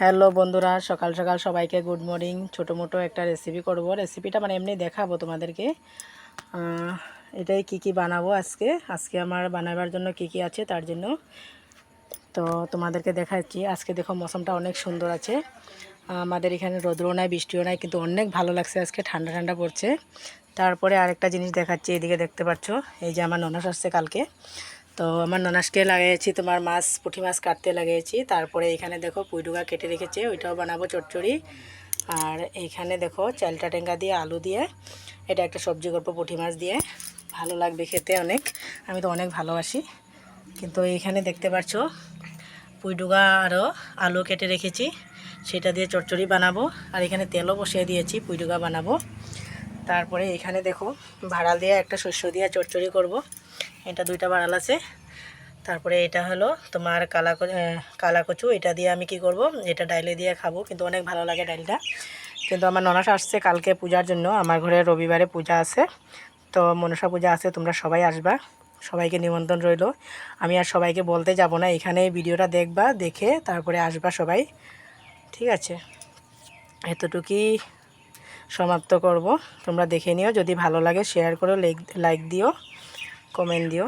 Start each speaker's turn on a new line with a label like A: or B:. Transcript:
A: Hello বন্ধুরা, সকাল সকাল সবাইকে গুড মর্নিং ছোটো মোটো একটা রেসিপি করব। রেসিপিটা মানে এমনি দেখাবো তোমাদেরকে। এটাই কি কি বানাবো আজকে? আজকে আমার বানাবার জন্য কি কি আছে তার জন্য তো তোমাদেরকে দেখাচ্ছি। আজকে দেখো মৌসুমটা অনেক সুন্দর আছে। আমাদের এখানে রোদ্রও নাই, বৃষ্টিও নাই, কিন্তু অনেক ভালো লাগছে আজকে। ঠান্ডা ঠান্ডা পড়ছে। তারপরে আরেকটা জিনিস দেখাচ্ছি, এদিকে দেখতে পাচ্ছ। এই যে আমার ননাস আসছে কালকে। তো আমার ননাসকে লাগিয়েছি, তোমার মাছ, পুঁটি মাছ কাটতে লাগিয়েছি। তারপরে এখানে দেখো পুইডুগা কেটে রেখেছে, ওইটাও বানাবো চটচড়ি আর এইখানে দেখো চালটা টেঙ্গা দিয়ে আলু দিয়ে, এটা একটা সবজি করব পুঁটি মাছ দিয়ে। ভালো লাগবে খেতে অনেক, আমি তো অনেক ভালোবাসি। কিন্তু এইখানে দেখতে পাচ্ছ পুইডুগা আরও আলু কেটে রেখেছি, সেটা দিয়ে চচ্চড়ি বানাবো। আর এখানে তেলও বসিয়ে দিয়েছি পুইডুগা বানাবো। তারপরে এখানে দেখো ভাড়াল দিয়ে একটা শস্য দিয়ে চচ্চড়ি করব। এটা দুইটা ভাড়াল আছে। তারপরে এটা হলো তোমার কালা কালা কচু এটা দিয়ে আমি কি করব? এটা ডাইলে দিয়ে খাব। কিন্তু অনেক ভালো লাগে ডাইলটা। কিন্তু আমার ননাস আসছে কালকে পূজার জন্য। আমার ঘরে রবিবারে পূজা আছে। তো মনসা পূজা আছে, তোমরা সবাই আসবা। সবাইকে নিমন্ত্রণ রইল। আমি আর সবাইকে বলতে যাব না। এখানে ভিডিওটা দেখবা, দেখে তারপরে আসবা সবাই। ঠিক আছে? এতটুকুই সমাপ্ত করব। তোমরা দেখে নিও। যদি ভালো লাগে শেয়ার করো লাইক দিও। কমেন্ট দিও